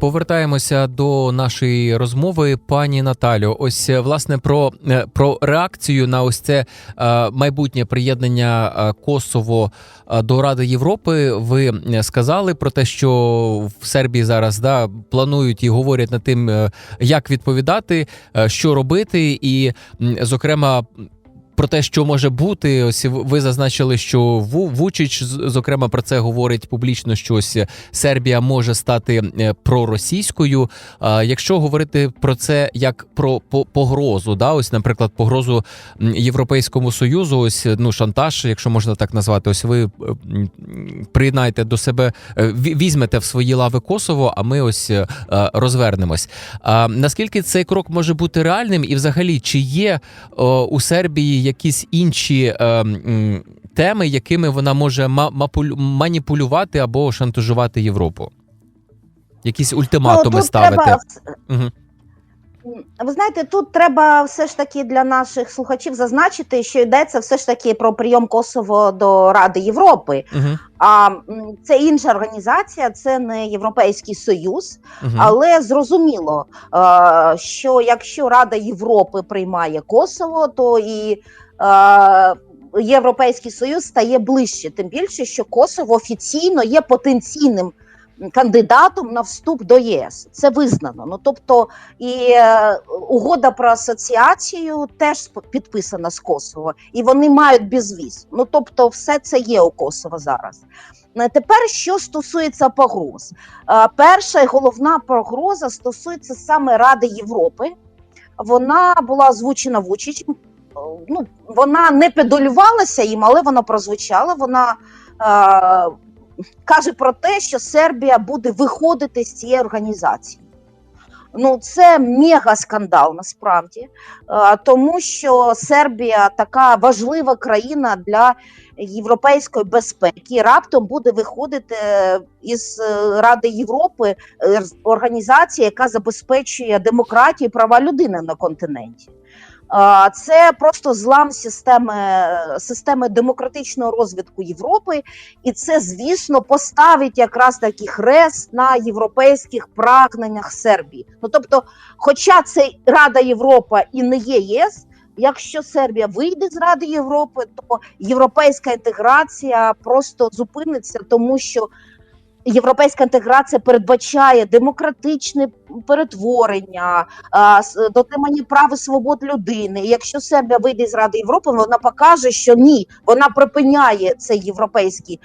Повертаємося до нашої розмови, пані Наталю. Ось е, власне про, е, про реакцію на ось це е, майбутнє приєднання Косово до Ради Європи. Ви сказали про те, що в Сербії зараз да планують і говорять над тим, як відповідати, що робити, і зокрема. Про те, що може бути, ось ви зазначили, що Ву- Вучич, зокрема, про це говорить публічно, що ось Сербія може стати е, проросійською. А Якщо говорити про це як про погрозу, да, ось, наприклад, погрозу Європейському Союзу, ось ну шантаж, якщо можна так назвати, ось ви е, приєднаєте до себе, е, візьмете в свої лави Косово, а ми ось розвернемось. А наскільки цей крок може бути реальним, і взагалі чи є у Сербії якісь інші е, теми, якими вона може маніпулювати або шантажувати Європу? Якісь ультиматуми Ну, тут ставити? Треба, Угу. Ви знаєте, тут треба все ж таки для наших слухачів зазначити, що йдеться все ж таки про прийом Косово до Ради Європи. Угу. А це інша організація, це не Європейський Союз. Угу. Але зрозуміло, е, що якщо Рада Європи приймає Косово, то і е, Європейський Союз стає ближче, тим більше, що Косово офіційно є потенційним кандидатом на вступ до ЄС. Це визнано. Ну тобто, і е, угода про асоціацію теж підписана з Косово, і вони мають безвіз. Ну тобто, все це є у Косово зараз. Е, Тепер що стосується погроз, Е, Перша і головна погроза стосується саме Ради Європи. Вона була озвучена Вучичем. Ну, вона не педалювалася їм, але вона прозвучала. Вона каже про те, що Сербія буде виходити з цієї організації. Ну, це мега скандал насправді, тому що Сербія така важлива країна для європейської безпеки. Раптом буде виходити е, із е, Ради Європи е, організація, яка забезпечує демократію і права людини на континенті. Це просто злам системи, системи демократичного розвитку Європи, і це, звісно, поставить якраз таки хрест на європейських прагненнях Сербії. Ну тобто, хоча це Рада Європи і не є ЄС, якщо Сербія вийде з Ради Європи, то європейська інтеграція просто зупиниться, тому що європейська інтеграція передбачає демократичне перетворення, дотримання прав і свобод людини. Якщо Сербія вийде з Ради Європи, вона покаже, що ні, вона припиняє цей європейський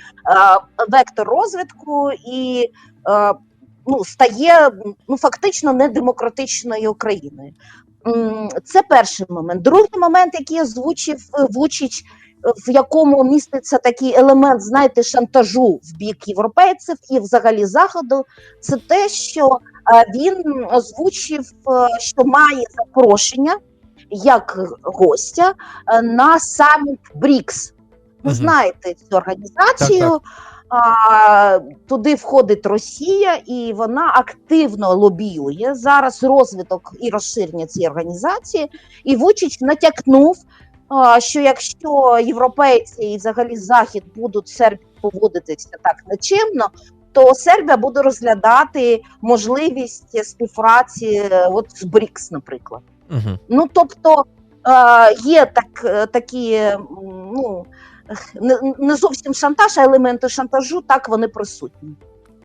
вектор розвитку і ну, стає ну, фактично недемократичною країною. Це перший момент. Другий момент, який озвучив е, Вучич, в якому міститься такий елемент, знаєте, шантажу в бік європейців і взагалі заходу, це те, що е, він озвучив, е, що має запрошення як гостя е, на саміт БРІКС. Ви знаєте цю організацію. Так, А, туди входить Росія, і вона активно лобіює зараз розвиток і розширення цієї організації. І Вучич натякнув, що якщо європейці і взагалі Захід будуть Сербії поводитися так нечемно, то Сербія буде розглядати можливість співпраці е, от з БРІКС, наприклад. Угу. Ну тобто е, є так, е, такі, ну не, не зовсім шантаж, а елементи шантажу, так вони присутні.